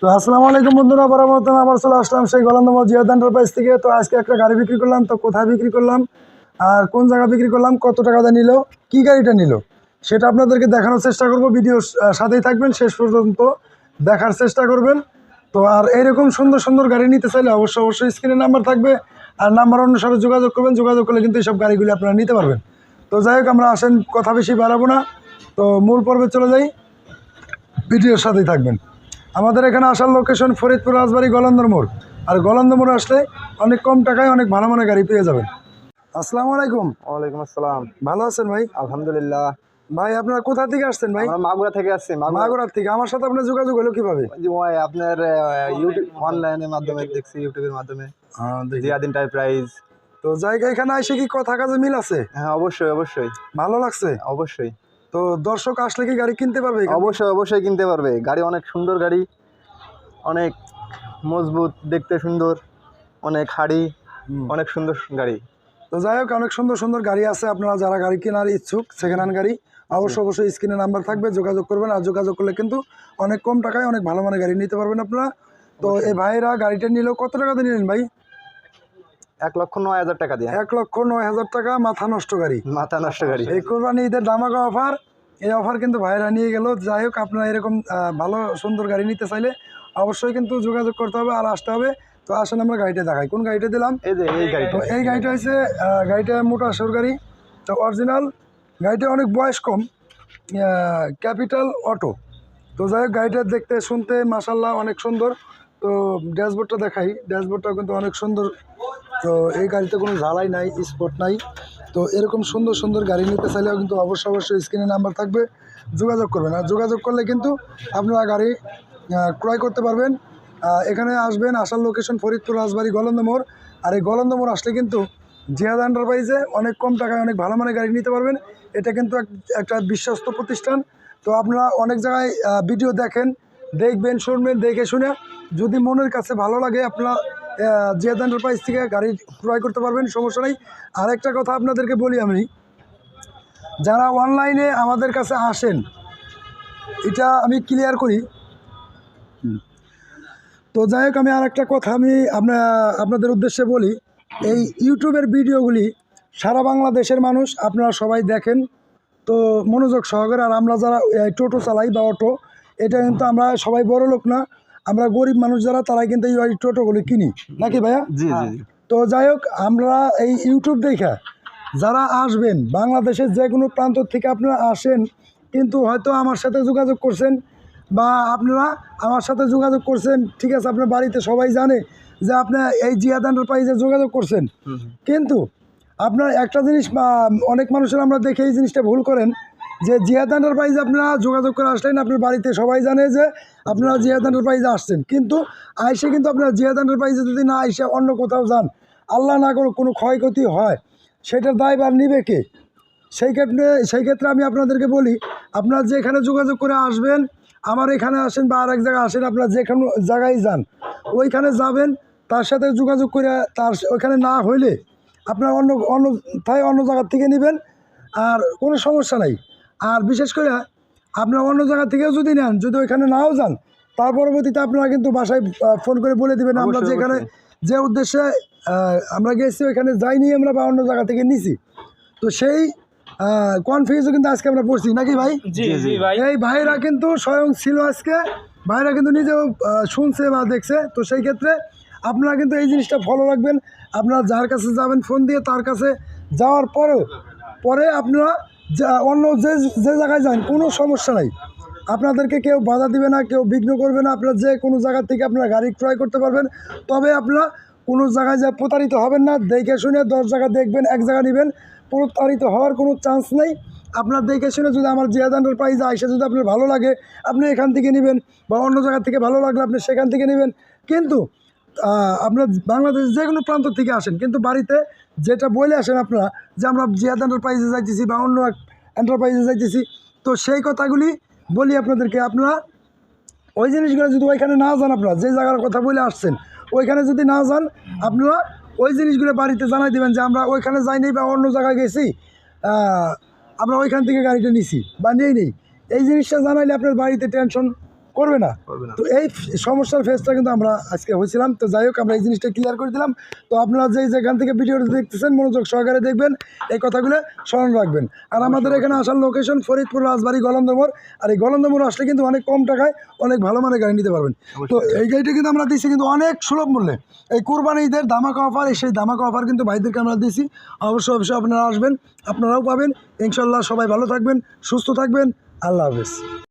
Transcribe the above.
তো আসসালামু আলাইকুম বন্ধুরা বরাবর আবার চলে আসলাম সেই গোলান্দম জিয়াদ এন্টারপ্রাইজ থেকে। তো আজকে একটা গাড়ি বিক্রি করলাম, তো কোথায় বিক্রি করলাম আর কোন জায়গা বিক্রি করলাম, কত টাকা টাকাতে নিল, কি গাড়িটা নিল, সেটা আপনাদেরকে দেখানোর চেষ্টা করব। ভিডিও সাথেই থাকবেন, শেষ পর্যন্ত দেখার চেষ্টা করবেন। তো আর এইরকম সুন্দর সুন্দর গাড়ি নিতে চাইলে অবশ্যই অবশ্যই স্ক্রিনে নাম্বার থাকবে আর নাম্বার অনুসারে যোগাযোগ করবেন, যোগাযোগ করলে কিন্তু এইসব গাড়িগুলি আপনারা নিতে পারবেন। তো যাই হোক, আমরা আসেন, কথা বেশি বাড়াবো না। তো মূল পর্বে চলে যাই, ভিডিওর সাথেই থাকবেন। আমাদের এখানে আসার লোকেশন ফরিদপুর রাজবাড়ি গলন্দর মোড়। আর গলন্দর মোড়ে আসলে অনেক কম টাকায় অনেক ভালো মানের গাড়ি পেয়ে যাবেন। আসসালামু আলাইকুম। ওয়ালাইকুম আসসালাম। ভালো আছেন ভাই? আলহামদুলিল্লাহ। ভাই আপনারা কোথা থেকে আসছেন ভাই? মাগুরা থেকে আসছি মাগুরা। মাগুরার থেকে। আমার সাথে আপনার যোগাযোগ হলো কীভাবে? ভাই আপনার ইউটিউব অনলাইনের মাধ্যমে দেখছি ইউটিউবের মাধ্যমে। জিয়াদ এন্টারপ্রাইজ তো জায়গা এখানে এসে কি কথা কাজে মিল আছে? হ্যাঁ অবশ্যই অবশ্যই। ভালো লাগছে? অবশ্যই। তো দর্শক আসলে কি গাড়ি কিনতে পারবে অবশ্যই অবশ্যই কিনতে পারবে। গাড়ি অনেক সুন্দর গাড়ি অনেক মজবুত দেখতে সুন্দর অনেক হাড়ি অনেক সুন্দর গাড়ি। তো যাই হোক অনেক সুন্দর সুন্দর গাড়ি আছে। আপনারা যারা গাড়ি কেনার ইচ্ছুক সেকেন্ড হ্যান্ড গাড়ি অবশ্যই অবশ্যই স্ক্রিনে নাম্বার থাকবে যোগাযোগ করবেন। আর যোগাযোগ করলে কিন্তু অনেক কম টাকায় অনেক ভালো মানের গাড়ি নিতে পারবেন আপনারা। তো এই ভাইরা গাড়িটা নিলেও কত টাকাতে নিলেন ভাই? এক লক্ষ নয় হাজার টাকা দিয়ে। এক লক্ষ নয় হাজার টাকা মাথা নষ্ট গাড়ি। মাথা নষ্ট গাড়ি। এই কোরবানি ঈদের দামাকা অফার এই অফার কিন্তু ভাইরা নিয়ে গেল। যাই হোক আপনারা এরকম ভালো সুন্দর গাড়ি নিতে চাইলে অবশ্যই কিন্তু যোগাযোগ করতে হবে আর আসতে হবে। তো আসেন আমরা গাড়িটা দেখাই। কোন গাড়িটা দিলাম? এই যে এই গাড়িটা। তো এই গাড়িটা হচ্ছে গাড়িটা মোটা সর গাড়ি। তো অরিজিনাল গাড়িটা অনেক বয়স কম। Capital auto. তো যাই হোক গাড়িটা দেখতে শুনতে মাসাল্লাহ অনেক সুন্দর। তো ড্যাশবোর্ডটা দেখাই। ড্যাশবোর্ডটাও কিন্তু অনেক সুন্দর। তো এই গাড়িতে কোনো ঝালাই নাই, স্পট নাই। তো এরকম সুন্দর সুন্দর গাড়ি নিতে চাইলেও কিন্তু অবশ্যই অবশ্যই স্ক্রিনে নাম্বার থাকবে। যোগাযোগ করবেন। আর যোগাযোগ করলে কিন্তু আপনারা গাড়ি ক্রয় করতে পারবেন। এখানে আসবেন, আসার লোকেশন ফরিদপুর, রাজবাড়ি, গলন্দ মোড়। আর এই গলন্দ মোড় আসলে কিন্তু জিয়াদ এন্টারপ্রাইজে অনেক কম টাকায় অনেক ভালো মানের গাড়ি নিতে পারবেন। এটা কিন্তু এক- একটা বিশ্বস্ত প্রতিষ্ঠান। তো আপনারা অনেক জায়গায় ভিডিও দেখেন, দেখবেন, শুনবেন, দেখে শুনে যদি মনের কাছে ভালো লাগে আপনারা জিয়াদ এন্টারপ্রাইজ থেকে গাড়ি ক্রয় করতে পারবেন, সমস্যা নেই। আরেকটা কথা আপনাদেরকে বলি আমি, যারা অনলাইনে আমাদের কাছে আসেন, এটা আমি ক্লিয়ার করি। তো যাই হোক, আমি আর একটা কথা আমি আপনার আপনাদের উদ্দেশ্যে বলি, এই ইউটিউবের ভিডিওগুলি সারা বাংলাদেশের মানুষ আপনারা সবাই দেখেন। তো মনোযোগ সহকারে আর আমরা যারা টোটো চালাই বা অটো, এটা কিন্তু আমরা সবাই বড় লোক না। আমরা গরিব মানুষ যারা তারা কিন্তু এই টোটোগুলি কিনি। নাকি ভাইয়া? জি জি। তো যাই হোক আমরা এই ইউটিউব দেখা যারা আসবেন বাংলাদেশের যে কোনো প্রান্ত থেকে আপনারা আসেন কিন্তু হয়তো আমার সাথে যোগাযোগ করছেন বা আপনারা আমার সাথে যোগাযোগ করছেন ঠিক আছে আপনার বাড়িতে সবাই জানে যে আপনার এই জিয়াদ এন্টারপ্রাইজে যোগাযোগ করছেন। কিন্তু আপনার একটা জিনিস বা অনেক মানুষের আমরা দেখে এই জিনিসটা ভুল করেন যে জিয়াদ এন্টারপ্রাইজ আপনারা যোগাযোগ করে আসলেন, আপনার বাড়িতে সবাই জানে যে আপনারা জিয়াদ এন্টারপ্রাইজে আসছেন। কিন্তু আইসে কিন্তু আপনারা জিয়াদ এন্টারপ্রাইজে যদি না আইসে অন্য কোথাও যান, আল্লাহ না করে কোনো ক্ষয়ক্ষতি হয়। সেটার দায়ভার নিবে কে? সেই ক্ষেত্রে সেই ক্ষেত্রে আমি আপনাদেরকে বলি, আপনারা যেখানে যোগাযোগ করে আসবেন, আমার এখানে আসেন বা আর এক জায়গায় আসেন, আপনারা যেখানে জায়গায় যান, ওইখানে যাবেন, তার সাথে যোগাযোগ করে তার ওইখানে না হইলে আপনার অন্য অন্য, তাই অন্য জায়গার থেকে নেবেন, আর কোনো সমস্যা নাই। আর বিশেষ করে আপনার অন্য জায়গা থেকেও যদি নেন যদি ওইখানে নাও যান তার পরবর্তীতে আপনারা কিন্তু বাসায় ফোন করে বলে দিবেন আমরা যেখানে যে উদ্দেশ্যে আমরা গেছি ওইখানে যাইনি আমরা বা অন্য জায়গা থেকে নিছি। তো সেই কনফিউজও কিন্তু আজকে আমরা পড়ছি নাকি ভাই? জি জি এই ভাইরা কিন্তু স্বয়ং ছিল আজকে ভাইরা কিন্তু নিজেও শুনছে বা দেখছে। তো সেই ক্ষেত্রে আপনারা কিন্তু এই জিনিসটা ফলো রাখবেন। আপনারা যার কাছে যাবেন ফোন দিয়ে তার কাছে যাওয়ার পরেও পরে আপনারা যা- অন্য যে যে জায়গায় যান, কোনো সমস্যা নাই। আপনাদেরকে কেউ বাধা দিবে না, কেউ বিঘ্ন করবে না, আপনারা যে কোনো জায়গা থেকে আপনারা গাড়ি ক্রয় করতে পারবেন। তবে আপনারা কোনো জায়গায় যা প্রতারিত হবেন না, দেখে শুনে দশ জায়গা দেখবেন, এক জায়গা নেবেন, প্রতারিত হওয়ার কোনো চান্স নেই। আপনার দেখে শুনে যদি আমার জিয়াদ এন্টারপ্রাইজে আইসে যদি আপনার ভালো লাগে, আপনি এখান থেকে নেবেন বা অন্য জায়গা থেকে ভালো লাগলে আপনি সেখান থেকে নেবেন। কিন্তু আপনার বাংলাদেশ যে কোনো প্রান্ত থেকে আসেন, কিন্তু বাড়িতে যেটা বলে আসেন আপনারা যে আমরা জিয়াদ এন্টারপ্রাইজে যাইতেছি বা অন্য এক এন্টারপ্রাইজে যাইতেছি। তো সেই কথাগুলি বলি আপনাদেরকে। আপনারা ওই জিনিসগুলো যদি ওইখানে না যান আপনারা, যে জায়গার কথা বলে আসছেন, ওইখানে যদি না যান, আপনারা ওই জিনিসগুলো বাড়িতে জানাই দেবেন যে আমরা ওইখানে যাইনি বা অন্য জায়গায় গেছি আমরা ওইখান থেকে গাড়িটা নিছি বা নিয়ে নেই। এই জিনিসটা জানাইলে আপনার বাড়িতে টেনশন করবে না। তো এই সমস্যার ফেসটা কিন্তু আমরা আজকে হয়েছিলাম। তো যাই হোক আমরা এই জিনিসটা ক্লিয়ার করে দিলাম। তো আপনারা যেই যেখান থেকে ভিডিওটা দেখতেছেন মনোযোগ সহকারে দেখবেন। এই কথাগুলো স্মরণ রাখবেন। আর আমাদের এখানে আসার লোকেশন ফরিদপুর রাজবাড়ি গলন্দমোর। আর এই গলন্দমোর আসলে কিন্তু অনেক কম টাকায় অনেক ভালো মানের গাড়ি নিতে পারবেন। তো এই গাড়িটা কিন্তু আমরা দিচ্ছি কিন্তু অনেক সুলভ মূল্যে। এই কোরবানি ঈদের ধামাকা অফার এই সেই ধামাকা অফার কিন্তু ভাইদেরকে আমরা দিচ্ছি অবশ্যই অবশ্যই আপনারা আসবেন আপনারাও পাবেন। ইনশাল্লাহ সবাই ভালো থাকবেন সুস্থ থাকবেন। আল্লাহ হাফেজ।